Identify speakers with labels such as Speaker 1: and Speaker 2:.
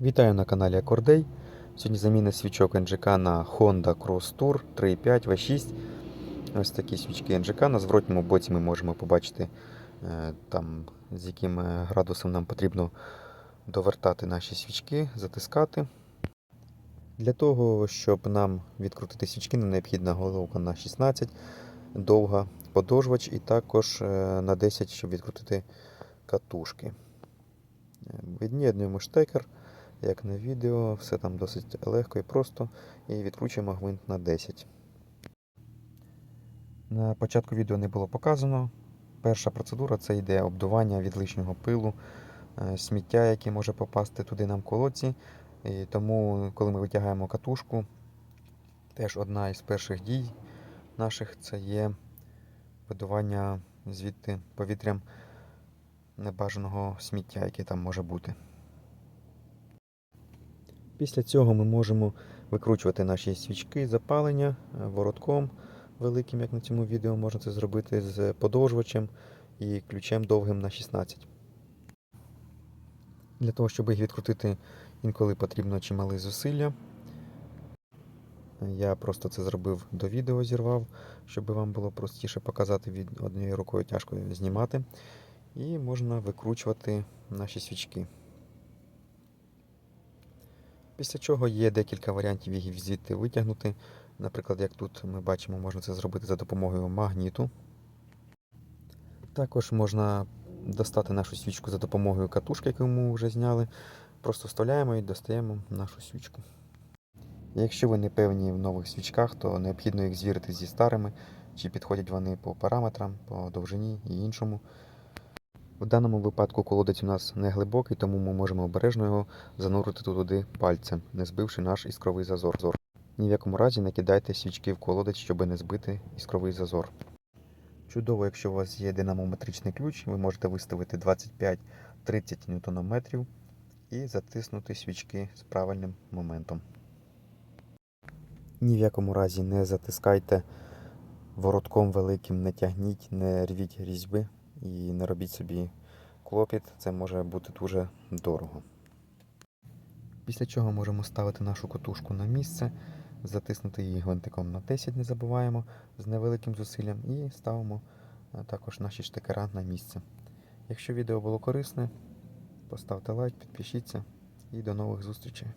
Speaker 1: Вітаю на каналі Акордей. Сьогодні заміна свічок НЖК на Honda Cross Tour 3.5 V6. Ось такі свічки НЖК. На зворотньому боці ми можемо побачити, е, там, з яким е, градусом нам потрібно довертати наші свічки, затискати. Для того, щоб нам відкрутити свічки, нам необхідна головка на 16, довга подовжувач і також е, на 10, щоб відкрутити катушки. Від'єднуємо штекер, як на відео, все там досить легко і просто. І відкручуємо гвинт на 10. На початку відео не було показано. Перша процедура це йде обдування від лишнього пилу, е, сміття, яке може попасти туди нам в колодці. І тому, коли ми витягаємо катушку, теж одна із перших дій наших це є видування звідти повітрям небажаного сміття, яке там може бути. Після цього ми можемо викручувати наші свічки запалення е, воротком великим, як на цьому відео, можна це зробити з подовжувачем і ключем довгим на 16. Для того, щоб їх відкрутити, інколи потрібно чимали зусилля. Я просто це зробив до відео, зірвав, щоб вам було простіше показати від однією рукою тяжко знімати. І можна викручувати наші свічки. Після чого є декілька варіантів їх звідти витягнути. Наприклад, як тут ми бачимо, можна це зробити за допомогою магніту. Також можна достати нашу свічку за допомогою катушки, яку ми вже зняли. Просто вставляємо і достаємо нашу свічку. Якщо ви не певні в нових свічках, то необхідно їх звірити зі старими, чи підходять вони по параметрам, по довжині і іншому. В даному випадку колодець у нас не глибокий, тому ми можемо обережно його занурити туди пальцем, не збивши наш іскровий зазор. Ні в якому разі не кидайте свічки в колодець, щоб не збити іскровий зазор. Чудово, якщо у вас є динамометричний ключ, ви можете виставити 25-30 Нм і затиснути свічки з правильним моментом. Ні в якому разі не затискайте воротком великим, не тягніть, не рвіть різьби і не робіть собі клопіт, це може бути дуже дорого. Після чого можемо ставити нашу котушку на місце, затиснути її гвинтиком на 10, не забуваємо, з невеликим зусиллям, і ставимо е, також наші штекера на місце. Якщо відео було корисне, поставте лайк, підпишіться і до нових зустрічей.